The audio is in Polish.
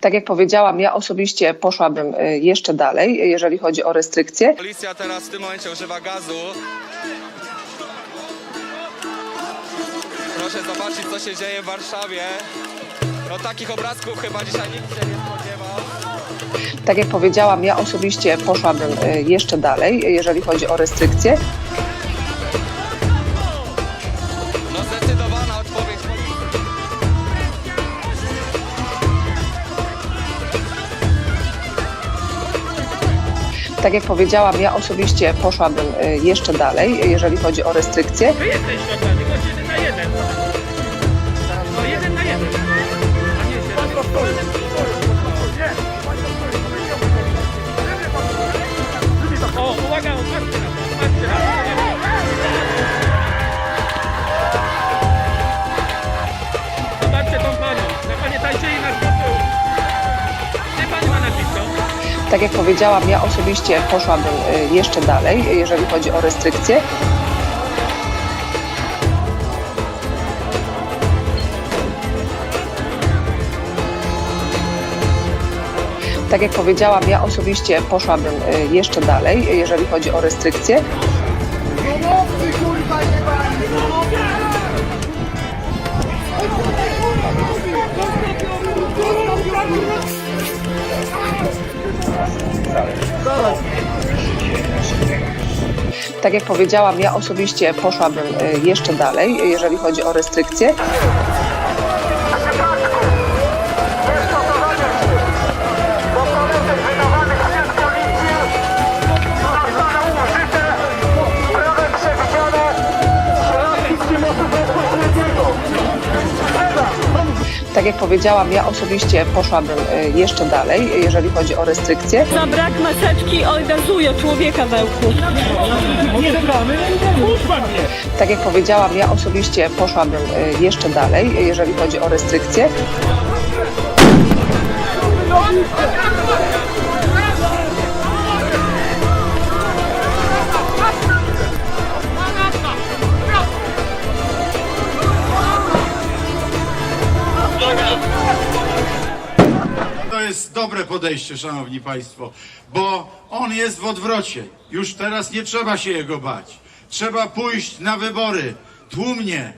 Tak jak powiedziałam, ja osobiście poszłabym y, jeszcze dalej, jeżeli chodzi o restrykcje. Policja teraz w tym momencie używa gazu. Proszę zobaczyć, co się dzieje w Warszawie. No takich obrazków chyba dzisiaj nikt się nie spodziewał. Tak jak powiedziałam, ja osobiście poszłabym y, jeszcze dalej, jeżeli chodzi o restrykcje. Tak jak powiedziałam, ja osobiście poszłabym y, jeszcze dalej, jeżeli chodzi o restrykcje. To jesteś światłany, tylko jeden na jeden. Na jeden. Uwaga. Tak jak powiedziałam, ja osobiście poszłabym y, jeszcze dalej, jeżeli chodzi o restrykcje. Tak jak powiedziałam, ja osobiście poszłabym y, jeszcze dalej, jeżeli chodzi o restrykcje. Tak jak powiedziałam, ja osobiście poszłabym y, jeszcze dalej, jeżeli chodzi o restrykcje. Tak jak powiedziałam, ja osobiście poszłabym y, jeszcze dalej, jeżeli chodzi o restrykcje. Za brak maseczki orgazuje człowieka we łku. Tak jak powiedziałam, ja osobiście poszłabym y, jeszcze dalej, jeżeli chodzi o restrykcje. Jest dobre podejście, szanowni państwo, bo on jest w odwrocie. Już teraz nie trzeba się jego bać. Trzeba pójść na wybory tłumnie,